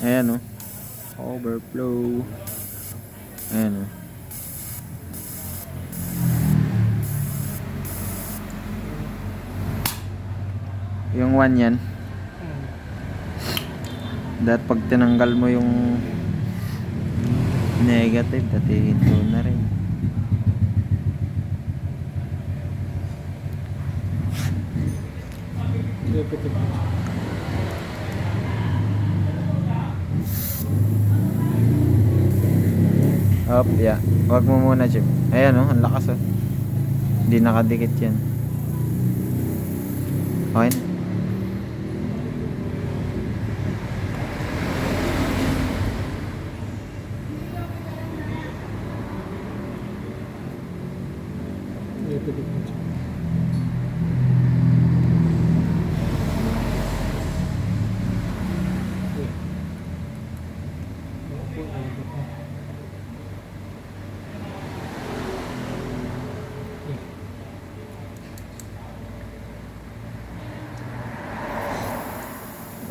Ayan oh. Overflow. Ayan oh. Yung one yan. Dahil pag tinanggal mo yung negative, dati hinto na rin. Up, yeah. Wag mo muna, Chip. Ayan oh, ang lakas oh. Hindi nakadikit yan. Okay na.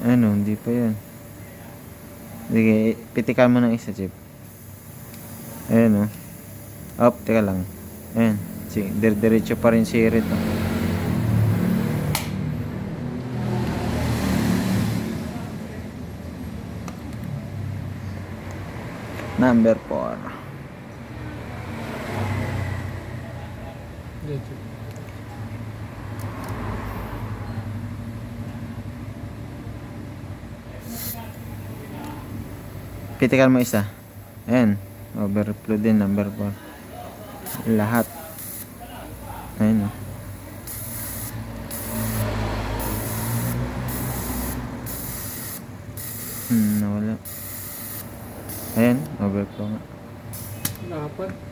Ano, hindi pa yan. Sige, pitikan mo ng isa, Chip. Ayan, oh. Up, teka lang. Ayan. Sige, dir diretso pa rin si Irit, oh. Number 4. Pitikan mo isa. Ayan. Overflow din, number 4. Lahat. Ayan, oh. Hmm, nawala. Ayan, overflow nga. Dapat.